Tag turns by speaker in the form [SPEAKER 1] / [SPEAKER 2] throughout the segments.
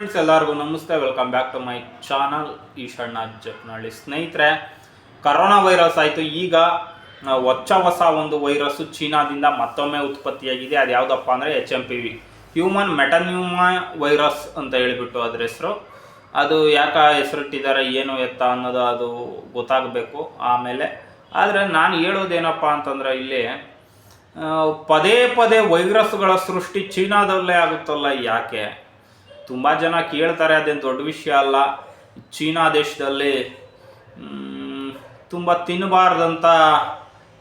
[SPEAKER 1] Friends ಎಲ್ಲರಿಗೂ ನಮಸ್ತೆ. Welcome back to my channel Eshanna Japnalli ಸ್ನೇಹಿತರೆ ಕರೋನಾ ವೈರಸ್ ಆಯಿತು. ಈಗ ಹೊಚ್ಚ ಹೊಸ ಒಂದು ವೈರಸ್ಸು ಚೀನಾದಿಂದ ಮತ್ತೊಮ್ಮೆ ಉತ್ಪತ್ತಿಯಾಗಿದೆ. ಅದು ಯಾವುದಪ್ಪ ಅಂದರೆ H M P V human metapneumovirus ಅಂತ ಹೇಳಿಬಿಟ್ಟು ಅದ್ರ ಹೆಸರು. ಅದು ಯಾಕೆ ಹೆಸರಿಟ್ಟಿದ್ದಾರೆ, ಏನು ಎತ್ತ ಅನ್ನೋದು ಅದು ಗೊತ್ತಾಗಬೇಕು ಆಮೇಲೆ. ಆದರೆ ನಾನು ಹೇಳೋದೇನಪ್ಪ ಅಂತಂದರೆ ಇಲ್ಲಿ ಪದೇ ಪದೇ ವೈರಸ್ಗಳ ಸೃಷ್ಟಿ ಚೀನಾದಲ್ಲೇ ಆಗುತ್ತಲ್ಲ, ಯಾಕೆ? ತುಂಬ ಜನ ಕೇಳ್ತಾರೆ ಅದೇನು ದೊಡ್ಡ ವಿಷಯ ಅಲ್ಲ. ಚೀನಾ ದೇಶದಲ್ಲಿ ತುಂಬ ತಿನ್ನಬಾರ್ದಂಥ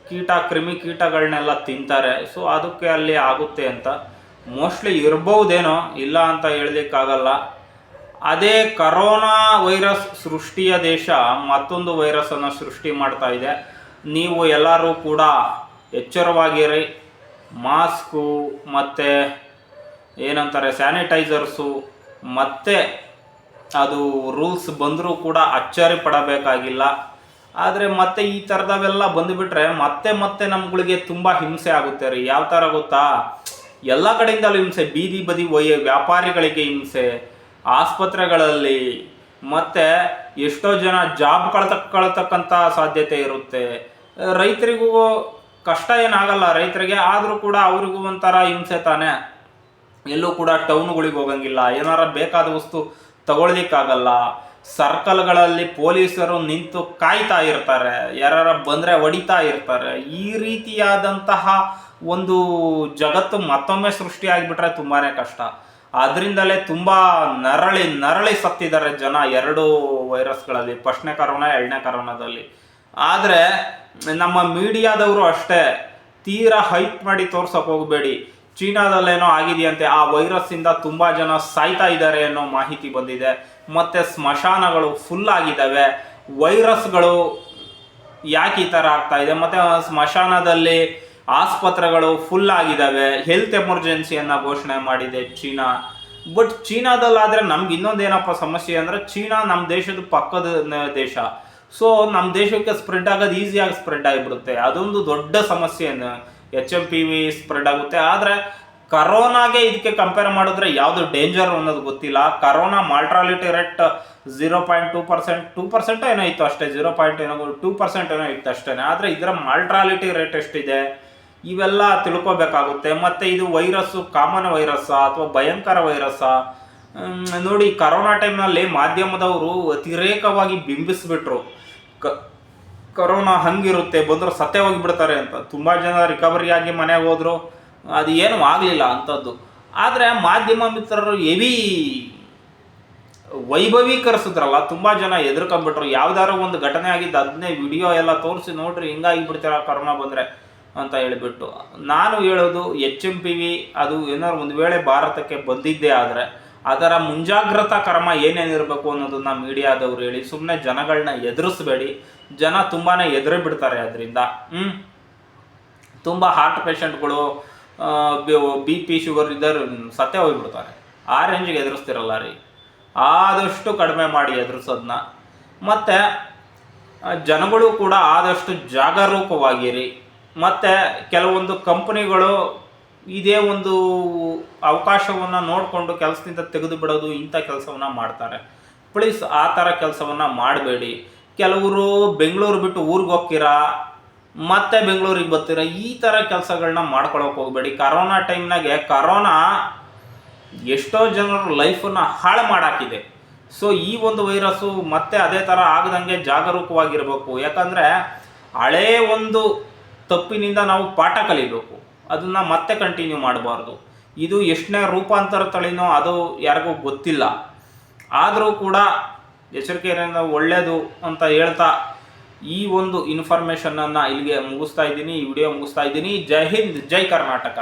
[SPEAKER 1] ಕೀಟ, ಕ್ರಿಮಿ ಕೀಟಗಳನ್ನೆಲ್ಲ ತಿಂತಾರೆ. ಸೊ ಅದಕ್ಕೆ ಅಲ್ಲಿ ಆಗುತ್ತೆ ಅಂತ. ಮೋಸ್ಟ್ಲಿ ಇರ್ಬೋದೇನೋ ಇಲ್ಲ ಅಂತ ಹೇಳಲಿಕ್ಕಾಗಲ್ಲ. ಅದೇ ಕರೋನಾ ವೈರಸ್ ಸೃಷ್ಟಿಯ ದೇಶ ಮತ್ತೊಂದು ವೈರಸ್ಸನ್ನು ಸೃಷ್ಟಿ ಮಾಡ್ತಾ ಇದೆ. ನೀವು ಎಲ್ಲರೂ ಕೂಡ ಎಚ್ಚರವಾಗಿರಿ. ಮಾಸ್ಕು ಮತ್ತು ಏನಂತಾರೆ ಸ್ಯಾನಿಟೈಸರ್ಸು ಮತ್ತೆ ಅದು ರೂಲ್ಸ್ ಬಂದರೂ ಕೂಡ ಅಚ್ಚರಿ ಪಡಬೇಕಾಗಿಲ್ಲ. ಆದರೆ ಮತ್ತೆ ಈ ಥರದವೆಲ್ಲ ಬಂದುಬಿಟ್ರೆ ಮತ್ತೆ ಮತ್ತೆ ನಮ್ಗಳಿಗೆ ತುಂಬ ಹಿಂಸೆ ಆಗುತ್ತೆ ರೀ. ಯಾವ ಥರ ಗೊತ್ತಾ? ಎಲ್ಲ ಕಡೆಯಿಂದಲೂ ಹಿಂಸೆ, ಬೀದಿ ಬದಿ ಒಯ್ಯ, ವ್ಯಾಪಾರಿಗಳಿಗೆ ಹಿಂಸೆ, ಆಸ್ಪತ್ರೆಗಳಲ್ಲಿ ಮತ್ತೆ ಎಷ್ಟೋ ಜನ ಜಾಬ್ ಕಳ್ತಕ್ ಕಳತಕ್ಕಂಥ ಸಾಧ್ಯತೆ ಇರುತ್ತೆ. ರೈತರಿಗೂ ಕಷ್ಟ ಏನಾಗಲ್ಲ. ರೈತರಿಗೆ ಆದರೂ ಕೂಡ ಅವರಿಗೂ ಒಂಥರ ಹಿಂಸೆ ತಾನೇ. ಎಲ್ಲೂ ಕೂಡ ಟೌನ್ಗಳಿಗೆ ಹೋಗಂಗಿಲ್ಲ. ಏನಾರ ಬೇಕಾದ ವಸ್ತು ತಗೊಳ್ಲಿಕ್ಕಾಗಲ್ಲ ಸರ್ಕಲ್ಗಳಲ್ಲಿ ಪೊಲೀಸರು ನಿಂತು ಕಾಯ್ತಾ ಇರ್ತಾರೆ. ಯಾರ ಬಂದರೆ ಹೊಡಿತಾ ಇರ್ತಾರೆ. ಈ ರೀತಿಯಾದಂತಹ ಒಂದು ಜಗತ್ತು ಮತ್ತೊಮ್ಮೆ ಸೃಷ್ಟಿಯಾಗಿಬಿಟ್ರೆ ತುಂಬಾ ಕಷ್ಟ. ಅದರಿಂದಲೇ ತುಂಬ ನರಳಿ ನರಳಿ ಸತ್ತಿದ್ದಾರೆ ಜನ ಎರಡು ವೈರಸ್ಗಳಲ್ಲಿ, ಫಸ್ಟ್ನೇ ಕರೋನಾ, ಎರಡನೇ ಕರೋನಾದಲ್ಲಿ. ಆದರೆ ನಮ್ಮ ಮೀಡಿಯಾದವರು ಅಷ್ಟೇ, ತೀರಾ ಹೈಪ್ ಮಾಡಿ ತೋರ್ಸೋಕೆ ಹೋಗಬೇಡಿ. ಚೀನಾದಲ್ಲೇನೋ ಆಗಿದೆಯಂತೆ ಆ ವೈರಸ್ಸಿಂದ ತುಂಬ ಜನ ಸಾಯ್ತಾ ಇದ್ದಾರೆ ಅನ್ನೋ ಮಾಹಿತಿ ಬಂದಿದೆ. ಮತ್ತು ಸ್ಮಶಾನಗಳು ಫುಲ್ ಆಗಿದ್ದಾವೆ. ವೈರಸ್ಗಳು ಯಾಕೆ ಈ ಥರ ಆಗ್ತಾ ಇದೆ? ಮತ್ತು ಸ್ಮಶಾನದಲ್ಲಿ ಆಸ್ಪತ್ರೆಗಳು ಫುಲ್ ಆಗಿದ್ದಾವೆ. ಹೆಲ್ತ್ ಎಮರ್ಜೆನ್ಸಿಯನ್ನು ಘೋಷಣೆ ಮಾಡಿದೆ ಚೀನಾ. ಬಟ್ ಚೀನಾದಲ್ಲಾದರೆ ನಮ್ಗೆ ಇನ್ನೊಂದೇನಪ್ಪ ಸಮಸ್ಯೆ ಅಂದರೆ ಚೀನಾ ನಮ್ಮ ದೇಶದ ಪಕ್ಕದ ದೇಶ. ಸೊ ನಮ್ಮ ದೇಶಕ್ಕೆ ಸ್ಪ್ರೆಡ್ ಆಗೋದು ಈಸಿಯಾಗಿ ಸ್ಪ್ರೆಡ್ ಆಗಿಬಿಡುತ್ತೆ. ಅದೊಂದು ದೊಡ್ಡ ಸಮಸ್ಯೆ H M P V spread ಆಗುತ್ತೆ. ಆದರೆ ಕರೋನಾಗೆ ಇದಕ್ಕೆ ಕಂಪೇರ್ ಮಾಡಿದ್ರೆ ಯಾವುದು ಡೇಂಜರ್ ಅನ್ನೋದು ಗೊತ್ತಿಲ್ಲ. Corona mortality rate zero point two percent two percent ಏನೋ ಇತ್ತು ಅಷ್ಟೇ. ಝೀರೋ ಪಾಯಿಂಟ್ ಏನೋ ಟೂ ಪರ್ಸೆಂಟ್ ಏನೋ ಇತ್ತು ಅಷ್ಟೇ ಆದರೆ ಇದರ ಮಾಲ್ಟ್ರಾಲಿಟಿ ರೇಟ್ ಎಷ್ಟಿದೆ? ಇವೆಲ್ಲ ತಿಳ್ಕೊಬೇಕಾಗುತ್ತೆ. ಮತ್ತು ಇದು ವೈರಸ್ಸು ಕಾಮನ್ ವೈರಸ್ಸಾ ಅಥವಾ ಭಯಂಕರ ವೈರಸ್ಸಾ ನೋಡಿ, ಕರೋನಾ ಟೈಮ್ನಲ್ಲಿ ಮಾಧ್ಯಮದವರು ಅತಿರೇಕವಾಗಿ ಬಿಂಬಿಸ್ಬಿಟ್ರು. ಕ ಕರೋನಾ ಹಂಗಿರುತ್ತೆ, ಬಂದರೂ ಸತ್ಯ ಹೋಗಿಬಿಡ್ತಾರೆ ಅಂತ. ತುಂಬ ಜನ ರಿಕವರಿ ಆಗಿ ಮನೆಗೆ ಹೋದರು. ಅದು ಏನೂ ಆಗಲಿಲ್ಲ ಅಂಥದ್ದು. ಆದರೆ ಮಾಧ್ಯಮ ಮಿತ್ರರು ಎವಿ ವೈಭವೀಕರಿಸಿದ್ರಲ್ಲ, ತುಂಬ ಜನ ಎದುರ್ಕೊಂಡ್ಬಿಟ್ರು ಯಾವ್ದಾರ ಒಂದು ಘಟನೆ ಆಗಿದ್ದು ಅದನ್ನೇ ವಿಡಿಯೋ ಎಲ್ಲ ತೋರಿಸಿ ನೋಡ್ರಿ ಹಿಂಗಾಗಿ ಬಿಡ್ತೀರ ಕರೋನಾ ಬಂದರೆ ಅಂತ ಹೇಳಿಬಿಟ್ಟು. ನಾನು ಹೇಳೋದು ಎಚ್ ಎಂ ಪಿ ವಿ ಅದು ಏನಾದ್ರು ಒಂದು ವೇಳೆ ಭಾರತಕ್ಕೆ ಬಂದಿದ್ದೇ ಆದರೆ ಅದರ ಮುಂಜಾಗ್ರತಾ ಕ್ರಮ ಏನೇನಿರಬೇಕು ಅನ್ನೋದನ್ನ ಮೀಡಿಯಾದವ್ರು ಹೇಳಿ ಸುಮ್ಮನೆ ಜನಗಳನ್ನ ಎದುರಿಸ್ಬೇಡಿ. ಜನ ತುಂಬಾ ಎದುರು ಬಿಡ್ತಾರೆ ಅದರಿಂದ. ಹ್ಞೂ ತುಂಬ ಹಾರ್ಟ್ ಪೇಷಂಟ್ಗಳು ಬಿ ಪಿ ಶುಗರ್ ಇದ್ದರು ಸತ್ತೇ ಹೋಗ್ಬಿಡ್ತಾರೆ. ಆ ರೇಂಜಿಗೆ ಎದುರಿಸ್ತಿರಲ್ಲ ರೀ. ಆದಷ್ಟು ಕಡಿಮೆ ಮಾಡಿ ಎದುರಿಸೋದನ್ನ ಮತ್ತು ಜನಗಳು ಕೂಡ ಆದಷ್ಟು ಜಾಗರೂಕವಾಗಿರಿ. ಮತ್ತು ಕೆಲವೊಂದು ಕಂಪನಿಗಳು ಇದೇ ಒಂದು ಅವಕಾಶವನ್ನು ನೋಡಿಕೊಂಡು ಕೆಲಸದಿಂದ ತೆಗೆದು ಬಿಡೋದು ಇಂಥ ಕೆಲಸವನ್ನು ಮಾಡ್ತಾರೆ. ಪ್ಲೀಸ್ ಆ ಥರ ಕೆಲಸವನ್ನು ಮಾಡಬೇಡಿ. ಕೆಲವರು ಬೆಂಗಳೂರು ಬಿಟ್ಟು ಊರಿಗೆ ಹೋಗ್ತೀರಾ, ಮತ್ತೆ ಬೆಂಗಳೂರಿಗೆ ಬರ್ತೀರಾ, ಈ ಥರ ಕೆಲಸಗಳನ್ನ ಮಾಡ್ಕೊಳಕ್ಕೆ ಹೋಗಬೇಡಿ. ಕರೋನಾ ಟೈಮ್ನಾಗೆ ಕರೋನಾ ಎಷ್ಟೋ ಜನರ ಲೈಫನ್ನು ಹಾಳು ಮಾಡಾಕಿದೆ. ಸೊ ಈ ಒಂದು ವೈರಸ್ಸು ಮತ್ತೆ ಅದೇ ಥರ ಆಗದಂಗೆ ಜಾಗರೂಕವಾಗಿರಬೇಕು. ಯಾಕಂದರೆ ಹಳೇ ಒಂದು ತಪ್ಪಿನಿಂದ ನಾವು ಪಾಠ ಕಲಿಬೇಕು. ಅದನ್ನು ಮತ್ತೆ ಕಂಟಿನ್ಯೂ ಮಾಡಬಾರ್ದು. ಇದು ಎಷ್ಟನೇ ರೂಪಾಂತರ ತಳಿನೋ ಅದು ಯಾರಿಗೂ ಗೊತ್ತಿಲ್ಲ. ಆದರೂ ಕೂಡ ಎಚ್ಚರಿಕೆಯಿಂದ ಒಳ್ಳೆಯದು ಅಂತ ಹೇಳ್ತಾ ಈ ಒಂದು ಇನ್ಫಾರ್ಮೇಷನನ್ನು ಇಲ್ಲಿಗೆ ಮುಗಿಸ್ತಾ ಇದ್ದೀನಿ, ಈ ವಿಡಿಯೋ ಮುಗಿಸ್ತಾ ಇದ್ದೀನಿ. ಜೈ ಹಿಂದ್, ಜೈ ಕರ್ನಾಟಕ.